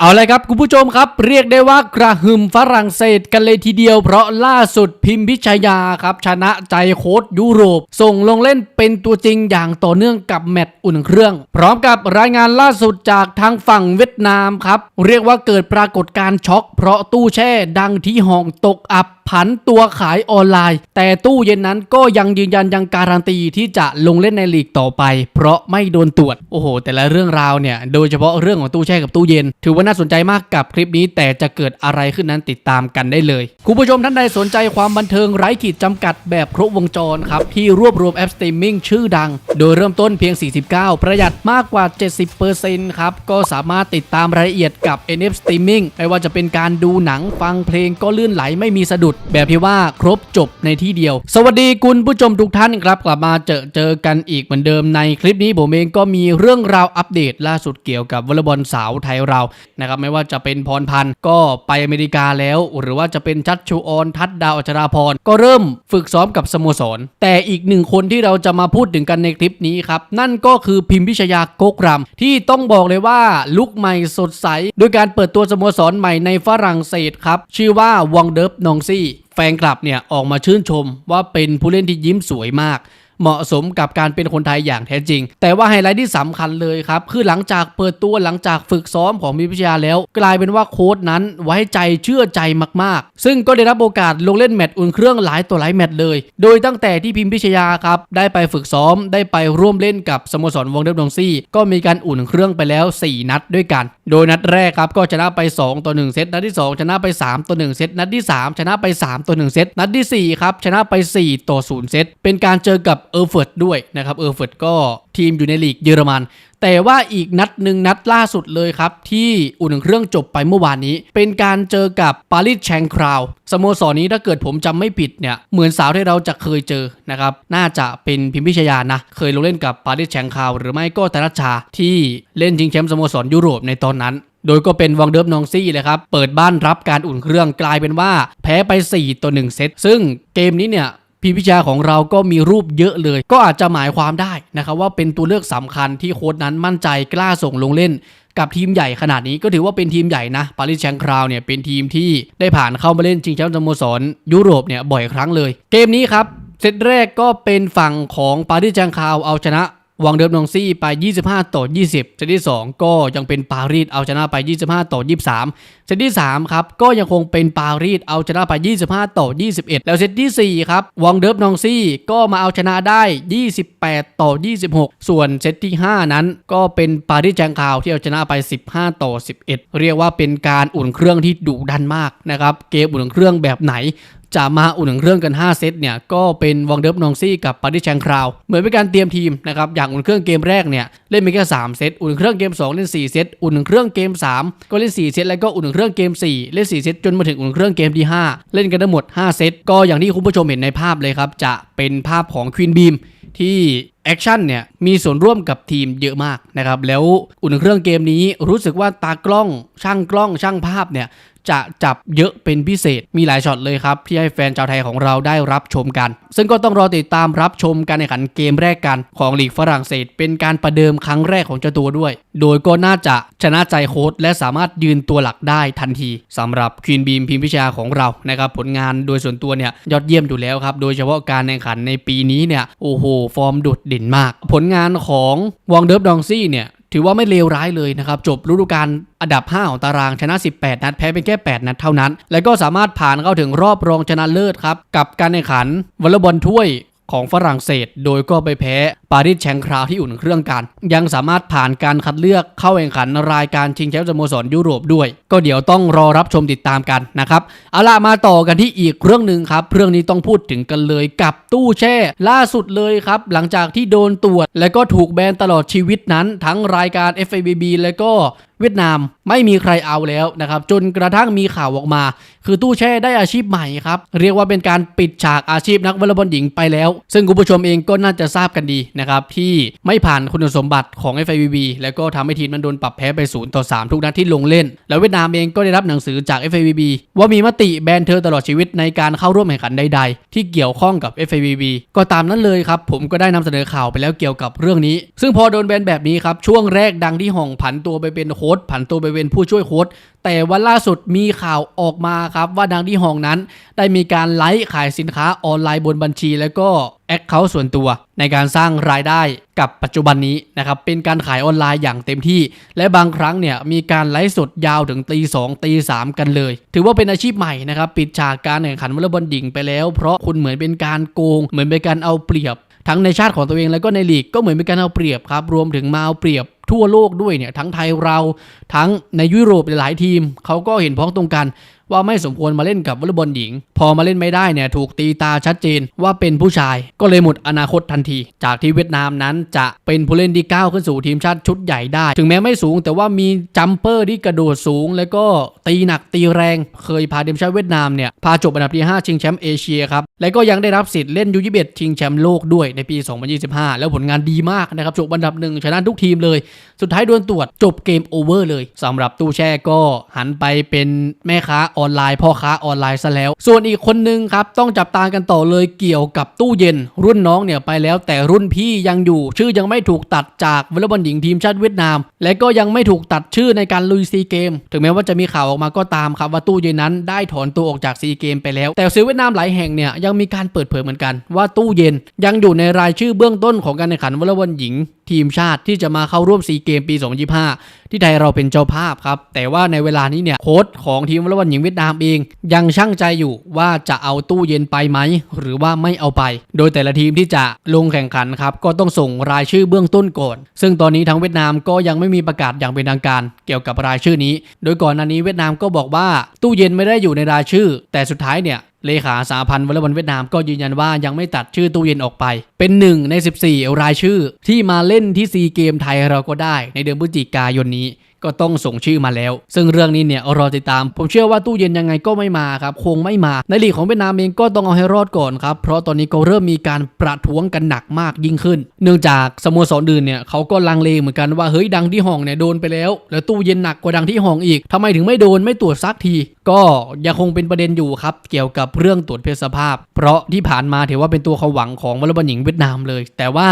เอาเลยครับคุณผู้ชมครับ เรียกได้ว่ากระหึ่มฝรั่งเศสกันเลยทีเดียว เพราะล่าสุดพิมพิชยาครับ ชนะใจโค้ดยุโรป ส่งลงเล่นเป็นตัวจริงอย่างต่อเนื่องกับแมตช์อุ่นเครื่อง พร้อมกับรายงานล่าสุดจากทางฝั่งเวียดนามครับ เรียกว่าเกิดปรากฏการณ์ช็อก เพราะตู้แช่ดังที่ห้องตกอับผันตัวขายออนไลน์ แต่ตู้เย็นนั้นก็ยังยืนยันยังการันตีที่จะลงเล่นในลีกต่อไป เพราะไม่โดนตรวจโอ้โห แต่ละเรื่องราวเนี่ยโดยเฉพาะเรื่องของตู้แช่กับตู้เย็นถือว่าน่าสนใจมากกับคลิปนี้ แต่จะเกิดอะไรขึ้นนั้นติดตามกันได้เลยคุณผู้ชมท่านใดสนใจความบันเทิงไร้ขีดจำกัดแบบครบวงจรครับที่รวบรวมแอปสตรีมมิ่งชื่อดัง โดยเริ่มต้นเพียง 49 ประหยัดมากกว่า 70%ครับก็สามารถติดตามรายละเอียดกับ NF Streaming ไม่ว่าจะเป็นการดูหนังฟังเพลงก็ลื่นไหลไม่มีสะดุด แบบที่ว่าครบจบในที่เดียว สวัสดีคุณผู้ชมทุกท่านครับ กลับมาเจอเจอกันอีกเหมือนเดิมในคลิปนี้ผมเองก็มีเรื่องราวอัปเดตล่าสุดเกี่ยวกับวอลเลย์บอลสาวไทยเรานะครับไม่ว่าจะเป็นพรพันธ์ก็ไปอเมริกาแล้ว หรือว่าจะเป็นชัดชูออนทัดดาวอัชราพรก็เริ่มฝึกซ้อมกับสโมสร แต่อีกหนึ่งคนที่เราจะมาพูดถึงกันในคลิปนี้ครับ นั่นก็คือพิมพิชยาโกกรำที่ต้องบอกเลยว่าลุกใหม่สดใสโดยการเปิดตัวสโมสรใหม่ในฝรั่งเศสครับ ชื่อว่าวังเดิฟนองซี่แฟนคลับเนี่ยออกมาชื่นชมว่าเป็นผู้เล่นที่ยิ้มสวยมาก เหมาะสมกับการเป็นคนไทยอย่างแท้จริง แต่ว่าไฮไลท์ที่สำคัญเลยครับ คือหลังจากเปิดตัวหลังจากฝึกซ้อมของพิมพิชยาแล้ว กลายเป็นว่าโค้ดนั้นไว้ใจเชื่อใจมากๆ ซึ่งก็ได้รับโอกาสลงเล่นแมตช์อุ่นเครื่องหลายตัวหลายแมตช์เลย โดยตั้งแต่ที่พิมพิชยาครับได้ไปฝึกซ้อมได้ไปร่วมเล่นกับสโมสรวงเดฟดงซี่ ก็มีการอุ่นเครื่องไปแล้ว 4 นัดด้วยกัน โดยนัดแรกครับก็ชนะไป 2 ต่อ 1 เซต นัดที่ 2 ชนะไป 3 ต่อ 1 เซต นัดที่ 3 ชนะไป 3 ต่อ 1 เซต นัดทีสี่4 ครับชนะไป 4 ต่อ 0 เซต เป็นการเจอกับเออร์เฟิร์ดด้วยนะครับเออร์เฟิร์ดก็ทีมอยู่ในลีกเยอรมัน แต่ว่าอีกนัดหนึ่งนัดล่าสุดเลยครับ ที่อุ่นเครื่องจบไปเมื่อวานนี้ เป็นการเจอกับปารีสแชงคราวสโมสรนี้ถ้าเกิดผมจำไม่ผิดเนี่ยเหมือนสาวที่เราจะเคยเจอนะครับน่าจะเป็นพิมพิชยานะ เคยลงเล่นกับปารีสแชงคราวหรือไม่ก็ธนชชาที่เล่นชิงแชมป์สโมสรยุโรปในตอนนั้นโดยก็เป็นวังเดิฟนองซี่เลยครับ เปิดบ้านรับการอุ่นเครื่องกลายเป็นว่า แพ้ไป 4 ต่อ 1 เซต ซึ่งเกมนี้เนี่ย พีพิชาของเราก็มีรูปเยอะเลย ก็อาจจะหมายความได้นะครับว่าเป็นตัวเลือกสำคัญที่โค้ดนั้นมั่นใจกล้าส่งลงเล่นกับทีมใหญ่ขนาดนี้ก็ถือว่าเป็นทีมใหญ่นะปารีสแชงคราวเนี่ยเป็นทีมที่ได้ผ่านเข้ามาเล่นชิงแชมป์สโมสรยุโรปเนี่ยบ่อยครั้งเลย เกมนี้ครับเซตแรกก็เป็นฝั่งของปารีสแชงคราวเอาชนะ วังเดิมนองซี่ไป 25 ต่อ 20 เซตที่ 2 ก็ยังเป็นปารีสเอาชนะไป 25 ต่อ 23 เซตที่ 3 ครับ ก็ยังคงเป็นปารีสเอาชนะไป 25 ต่อ 21 แล้วเซตที่ 4 ครับ วังเดิมนองซี่ก็มาเอาชนะได้ 28 ต่อ 26 ส่วนเซตที่ 5 นั้น ก็เป็นปารีสแจงคาวที่เอาชนะไป 15 ต่อ 11 เรียกว่าเป็นการอุ่นเครื่องที่ดุดันมากนะครับ เกมอุ่นเครื่องแบบไหน จะมาอุ่นเครื่องกัน 5 เซตเนี่ยก็เป็นวองเดิฟนองซี่กับปาริแชงคราว เหมือนเป็นการเตรียมทีมนะครับอย่างอุ่นเครื่องเกมแรกเนี่ยเล่นไปแค่ 3 เซตอุ่นเครื่องเกม 2 เล่น 4 เซตอุ่นเครื่องเกม 3 ก็เล่น 4 เซตแล้วก็อุ่นเครื่องเกม 4 เล่น 4 เซตจนมาถึงอุ่นเครื่องเกมที่ 5 เล่นกันทั้งหมด 5 เซตก็อย่างที่คุณผู้ชมเห็นในภาพเลยครับจะเป็นภาพของควีนบีมที่แอคชั่นเนี่ยมีส่วนร่วมกับทีมเยอะมากนะครับแล้วอุ่นเครื่องเกมนี้รู้สึกว่าตากล้องช่างกล้องช่างภาพเนี่ย จะจับเยอะเป็นพิเศษ มีหลายช็อตเลยครับ ที่ให้แฟนชาวไทยของเราได้รับชมกัน ซึ่งก็ต้องรอติดตามรับชมการแข่งขันเกมแรกกันของลีกฝรั่งเศส เป็นการประเดิมครั้งแรกของเจ้าตัวด้วย โดยก็น่าจะชนะใจโค้ชและสามารถยืนตัวหลักได้ทันทีสำหรับควีนบีมพิมพิชาของเรานะครับผลงานโดยส่วนตัวเนี่ยยอดเยี่ยมอยู่แล้วครับโดยเฉพาะการแข่งขันในปีนี้เนี่ยโอ้โห ฟอร์มโดดเด่นมาก ผลงานของวองเดิฟดองซี่เนี่ย ถือว่าไม่เลวร้ายเลยนะครับ จบฤดูกาลอันดับ 5 ของตารางชนะ 18 นัด แพ้เป็นแค่ 8 นัดเท่านั้น และก็สามารถผ่านเข้าถึงรอบรองชนะเลิศครับ กับการแข่งขันวอลเลย์บอลถ้วย ของฝรั่งเศส โดยก็ไปแพ้ปารีสแชงคราวที่อุ่นเครื่องกัน ยังสามารถผ่านการคัดเลือกเข้าแข่งขันรายการชิงแชมป์สโมสรยุโรปด้วย ก็เดี๋ยวต้องรอรับชมติดตามกันนะครับ เอาล่ะมาต่อกันที่อีกเรื่องหนึ่งครับ เรื่องนี้ต้องพูดถึงกันเลยกับตู้แช่ ล่าสุดเลยครับ หลังจากที่โดนตรวจ และก็ถูกแบนตลอดชีวิตนั้นทั้งรายการ FIBB และก็เวียดนามไม่มีใครเอาแล้วนะครับ จนกระทั่งมีข่าวออกมา คือตู้แช่ได้อาชีพใหม่ครับ เรียกว่าเป็นการปิดฉากอาชีพนักวอลเลย์บอลหญิงไปแล้ว ซึ่งคุณผู้ชมเองก็น่าจะทราบกันดีนะครับ ที่ไม่ผ่านคุณสมบัติของ FIVB แล้วก็ทำให้ทีมมันโดนปรับแพ้ไป0ต่อ3ทุกนัดที่ลงเล่น แล้วเวียดนามเองก็ได้รับหนังสือจาก FIVB ว่ามีมติแบนเธอตลอดชีวิตในการเข้าร่วมแข่งขันใด ๆ ที่เกี่ยวข้องกับ FIVB ก็ตามนั้นเลยครับผมก็ได้นำเสนอข่าวไปแล้วเกี่ยวกับเรื่องนี้ ซึ่งพอโดนแบนแบบนี้ครับช่วงแรกดังที่ห่องผันตัวไปเป็นโค้ชผันตัวไปเป็นผู้ช่วยโค้ชแต่วันล่าสุดมีข่าวออกมาครับว่าดังที่ฮองนั้น ได้มีการไลฟ์ขายสินค้าออนไลน์บนบัญชี แล้วก็แอคเคาท์ส่วนตัว ในการสร้างรายได้กับปัจจุบันนี้นะครับเป็นการขายออนไลน์อย่างเต็มที่ และบางครั้งเนี่ยมีการไลฟ์สดยาวถึงตีสองตีสามกันเลย ถือว่าเป็นอาชีพใหม่นะครับปิดฉากการแข่งขันวอลเลย์บอลหญิงไปแล้วเพราะคุณเหมือนเป็นการโกง เหมือนเป็นการเอาเปรียบ ทั้งในชาติของตัวเองแล้วก็ในลีกก็เหมือนเป็นการเอาเปรียบครับรวมถึงมาเอาเปรียบทั่วโลกด้วยเนี่ยทั้งไทยเราทั้งในยุโรปหลายทีมเขาก็เห็นพ้องตรงกัน ว่าไม่สมควรมาเล่นกับวอลเลย์บอลหญิง พอมาเล่นไม่ได้เนี่ยถูกตีตาชัดเจนว่าเป็นผู้ชาย ก็เลยหมดอนาคตทันที จากที่เวียดนามนั้นจะเป็นผู้เล่นที่ก้าวขึ้นสู่ทีมชาติชุดใหญ่ได้ ถึงแม้ไม่สูง แต่ว่ามีจัมเปอร์ที่กระโดดสูง แล้วก็ตีหนักตีแรง เคยพาทีมชาติเวียดนามเนี่ยพาจบอันดับที่ 5 ชิงแชมป์เอเชียครับและก็ยังได้รับสิทธิ์เล่นยู21ชิงแชมป์โลกด้วยในปี 2025 แล้วผลงานดีมากนะครับจบอันดับหนึ่งชนะทุกทีมเลย สุดท้ายโดนตรวจจบเกมโอเวอร์เลยสำหรับตู้แช่ก็หันไปเป็นแม่ค้าออนไลน์พ่อค้าออนไลน์ซะแล้ว ส่วนอีกคนนึงครับต้องจับตากันต่อเลยเกี่ยวกับตู้เย็น รุ่นน้องเนี่ยไปแล้วแต่รุ่นพี่ยังอยู่ ชื่อยังไม่ถูกตัดจากวอลเลย์บอลหญิงทีมชาติเวียดนาม และก็ยังไม่ถูกตัดชื่อในการลุยซีเกม ถึงแม้ว่าจะมีข่าวออกมาก็ตามครับว่าตู้เย็นนั้นได้ถอนตัวออกจากซีเกมไปแล้ว แต่สื่อเวียดนามหลายแห่งเนี่ยยังมีการเปิดเผยเหมือนกัน ว่าตู้เย็นยังอยู่ในรายชื่อเบื้องต้นของการแข่งขันวอลเลย์บอลหญิง ทีมชาติที่จะมาเข้าร่วมซีเกมปี 2025 ที่ไทยเราเป็นเจ้าภาพครับ แต่ว่าในเวลานี้เนี่ยโค้ชของทีมวอลเลย์บอลหญิงเวียดนามเอง ยังช่างใจอยู่ว่าจะเอาตู้เย็นไปไหม หรือว่าไม่เอาไป โดยแต่ละทีมที่จะลงแข่งขันครับก็ต้องส่งรายชื่อเบื้องต้นก่อน ซึ่งตอนนี้ทางเวียดนามก็ยังไม่มีประกาศอย่างเป็นทางการ เกี่ยวกับรายชื่อนี้ โดยก่อนหน้านี้เวียดนามก็บอกว่าตู้เย็นไม่ได้อยู่ในรายชื่อ แต่สุดท้ายเนี่ย เลขาสาพันธ์วอลเลย์บอลเวียดนามก็ยืนยันว่ายังไม่ตัดชื่อตู้เย็นออกไป เป็นหนึ่งใน 14 รายชื่อ ที่มาเล่นที่ซีเกมไทยเราก็ได้ในเดือนพฤศจิกายนนี้ก็ต้องส่งชื่อมาแล้ว ซึ่งเรื่องนี้เนี่ยรอติดตาม ผมเชื่อว่าตู้เย็นยังไงก็ไม่มาครับคงไม่มา ในลีกของเวียดนามเองก็ต้องเอาให้รอดก่อนครับเพราะตอนนี้ก็เริ่มมีการประท้วงกันหนักมากยิ่งขึ้น เนื่องจากสโมสรอื่นเนี่ยเขาก็ลังเลเหมือนกันว่าเฮ้ยดังที่ห้องเนี่ยโดนไปแล้ว แล้วตู้เย็นหนักกว่าดังที่ห้องอีกทำไมถึงไม่โดนไม่ตรวจซักที ก็ยังคงเป็นประเด็นอยู่ครับเกี่ยวกับเรื่องตรวจเพศสภาพ เพราะที่ผ่านมาถือว่าเป็นตัวเขาหวังของวอลเลย์บอลหญิงเวียดนามเลย แต่ว่า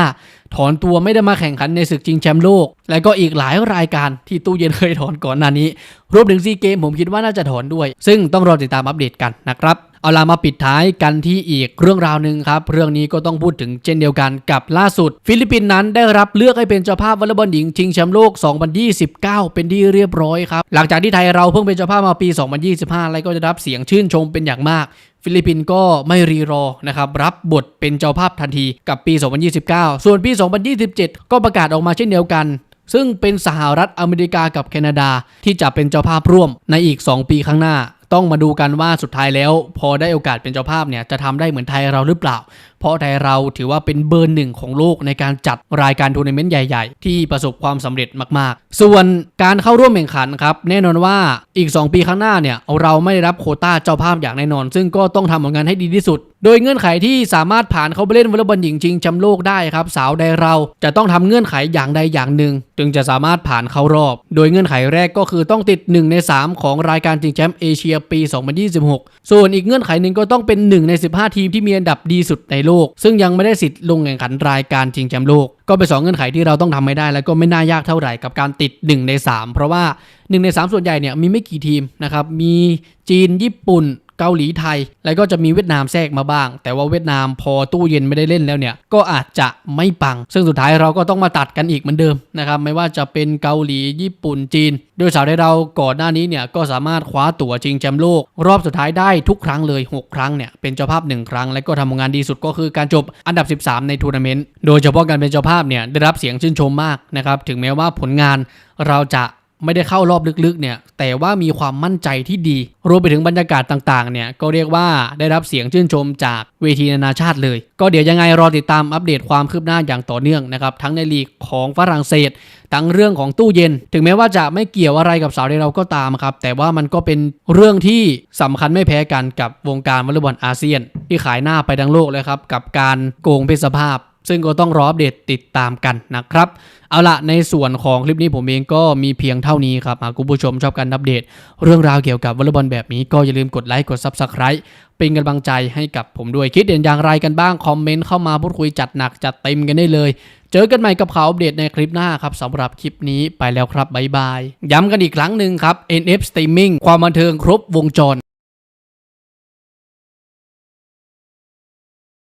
ถอนตัวไม่ได้มาแข่งขันในศึกจริงแชมป์โลก และก็อีกหลายรายการที่ตู้เย็นเคยถอนก่อนหน้านี้ รวมถึงซีเกมผมคิดว่าน่าจะถอนด้วย ซึ่งต้องรอติดตามอัปเดตกันนะครับ เอาล่ะมาปิดท้ายกันที่อีกเรื่องราวหนึ่งครับ เรื่องนี้ก็ต้องพูดถึงเช่นเดียวกันกับล่าสุด ฟิลิปปินส์นั้นได้รับเลือกให้เป็นเจ้าภาพวอลเลย์บอลหญิงชิงแชมป์โลก 2029 เป็นที่เรียบร้อยครับ หลังจากที่ไทยเราเพิ่งเป็นเจ้าภาพมาปี 2025 แล้วก็จะรับเสียงชื่นชมเป็นอย่างมากฟิลิปปินส์ก็ไม่รีรอนะครับรับบทเป็นเจ้าภาพทันทีกับปี 2029 ส่วนปี 2027 ก็ประกาศออกมาเช่นเดียวกัน ซึ่งเป็นสหรัฐอเมริกากับแคนาดาที่จะเป็นเจ้าภาพร่วมในอีก 2 ปีข้างหน้า ต้องมาดูกันว่าสุดท้ายแล้ว พอได้โอกาสเป็นเจ้าภาพเนี่ยจะทำได้เหมือนไทยเราหรือเปล่า เพราะไทยเราถือว่าเป็นเบอร์หนึ่งของโลกในการจัดรายการทัวร์นาเมนต์ใหญ่ ๆ ที่ประสบความสำเร็จมาก ๆ ส่วนการเข้าร่วมแข่งขันครับแน่นอนว่าอีก 2 ปีข้างหน้าเนี่ยเราไม่ได้รับโคต้าเจ้าภาพอย่างแน่นอน ซึ่งก็ต้องทำผลงานให้ดีที่สุด โดยเงื่อนไขที่สามารถผ่านเข้าไปเล่นวอลเลย์บอลหญิงชิงแชมป์โลกได้ครับสาวใดเราจะต้องทำเงื่อนไขอย่างใดอย่างหนึ่ง จึงจะสามารถผ่านเข้ารอบ โดยเงื่อนไขแรกก็คือต้องติด 1 ใน 3 ของรายการชิงแชมป์เอเชียปี 2026 ส่วนอีกเงื่อนไขหนึ่งก็ต้องเป็น 1 ใน 15 ทีมที่มีอันดับดีสุดในโลกซึ่งยังไม่ได้สิทธิ์ลงแข่งขันรายการชิงแชมป์โลกก็เป็นสองเงื่อนไขที่เราต้องทำไม่ได้ แล้วก็ไม่น่ายากเท่าไหร่กับการติด 1 ใน 3 เพราะว่า 1 ใน 3 ส่วนใหญ่เนี่ยมีไม่กี่ทีมนะครับมีจีนญี่ปุ่น เกาหลีไทย แล้วก็จะมีเวียดนามแทรกมาบ้าง แต่ว่าเวียดนามพอตู้เย็นไม่ได้เล่นแล้วเนี่ย ก็อาจจะไม่ปัง ซึ่งสุดท้ายเราก็ต้องมาตัดกันอีกเหมือนเดิมนะครับ ไม่ว่าจะเป็นเกาหลีญี่ปุ่นจีน โดยสาวไทยเราก่อนหน้านี้เนี่ยก็สามารถคว้าตั๋วชิงแชมป์โลก รอบสุดท้ายได้ทุกครั้งเลย 6 ครั้งเนี่ยเป็นเจ้าภาพ 1 ครั้ง และก็ทำผลงานดีสุดก็คือการจบอันดับ 13 ในทัวร์นาเมนต์ โดยเฉพาะการเป็นเจ้าภาพเนี่ยได้รับเสียงชื่นชมมากนะครับ ถึงแม้ว่าผลงานเราจะ ไม่ได้เข้ารอบลึกๆเนี่ยแต่ว่ามีความมั่นใจที่ดี รวมไปถึงบรรยากาศต่างๆเนี่ยก็เรียกว่าได้รับเสียงชื่นชมจากเวทีนานาชาติเลย ก็เดี๋ยวยังไงรอติดตามอัปเดตความคืบหน้าอย่างต่อเนื่องนะครับทั้งในลีกของฝรั่งเศส ทั้งเรื่องของตู้เย็น ถึงแม้ว่าจะไม่เกี่ยวอะไรกับสาวไทยเราก็ตามครับแต่ว่ามันก็เป็นเรื่องที่สำคัญไม่แพ้กันกับวงการวอลเลย์บอลอาเซียน ที่ขายหน้าไปทั้งโลกเลยครับกับการโกงเพศสภาพ ซึ่งก็ต้องรออัปเดตติดตามกันนะครับ เอาละในส่วนของคลิปนี้ผมเองก็มีเพียงเท่านี้ครับ หากคุณผู้ชมชอบการอัปเดต เรื่องราวเกี่ยวกับวอลเลย์บอลแบบนี้ก็อย่าลืมกดไลค์กด Subscribe เป็นกำลังใจให้กับผมด้วยคิดเห็นอย่างไรกันบ้าง คอมเมนต์เข้ามาพูดคุยจัดหนักจัดเต็มกันได้เลย เจอกันใหม่กับข่าวอัปเดตในคลิปหน้าครับสำหรับคลิปนี้ไปแล้วครับบ๊ายบาย ย้ำกันอีกครั้งหนึ่งครับ NF Streaming ความบันเทิงครบวงจร